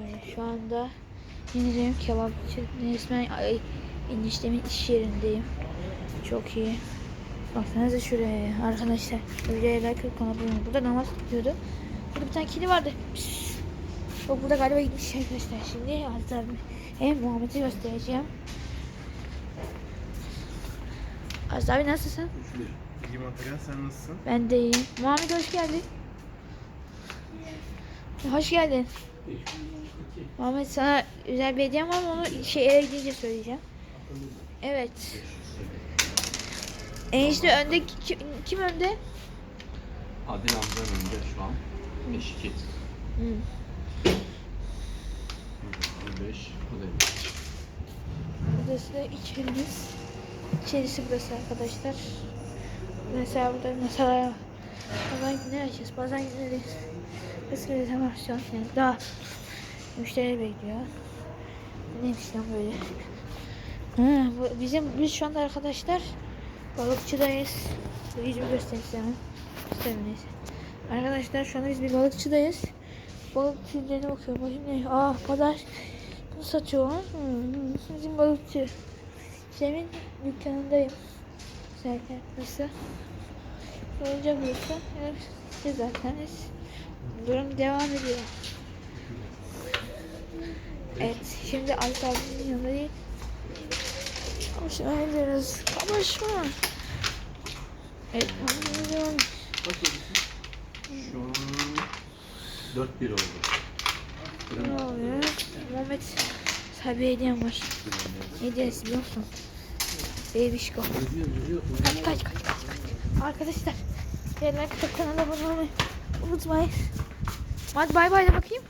Yani şu anda yenileyim kebapçı resmen ay, eniştemin iş yerindeyim. Çok iyi. Baksanıza şuraya ya. arkadaşlar. Kanala abone olun. Burada namaz tutuyordu. Burada bir tane kedi vardı. Pişt. Yok burada galiba gitmiş arkadaşlar. Şimdi abi hem Muhammed'i göstereceğim. Aziz abi nasılsın? İyi materyal sen nasılsın? Ben de iyiyim. Muhammed hoş geldin. Hoş geldin. Muhammed sana özel bir hediyem var ama onu şey eve gidince söyleyeceğim. Evet. Enişte önde kim, kim önde? Adil amcanın önünde şu an. 5-2. Hı. 5. O da Burası da içerimiz. İçerisi burası arkadaşlar. Mesela burada mesela bazen günler açacağız. Bazen günleri eski rezervasyon yani daha müşteri bekliyor. Neymiş lan böyle? Ha, bu bizim biz şu anda arkadaşlar balıkçıdayız. Yüzümü göstereyim size. Arkadaşlar şu anda biz bir balıkçıdayız. Balık türlerine bakıyorum. Bakayım ne? Aa pazar bunu satıyor. Hmm, bizim balıkçı. Cem'in dükkanındayım. Zaten burası. Burası. Evet, işte zaten durum devam ediyor. Evet, şimdi Alp abinin yanındayım. Konuşma ediyoruz. Konuşma. Evet, abinin devam. Şu an 4-1 oldu. Ne oluyor? Muhammed sahibi hediyem var. Hediyesi biliyor musun? Babişko. Kaç kaç kaç kaç kaç. Arkadaşlar. Yerler kanala abone olmayı unutmayın. Hadi bay bay de bakayım.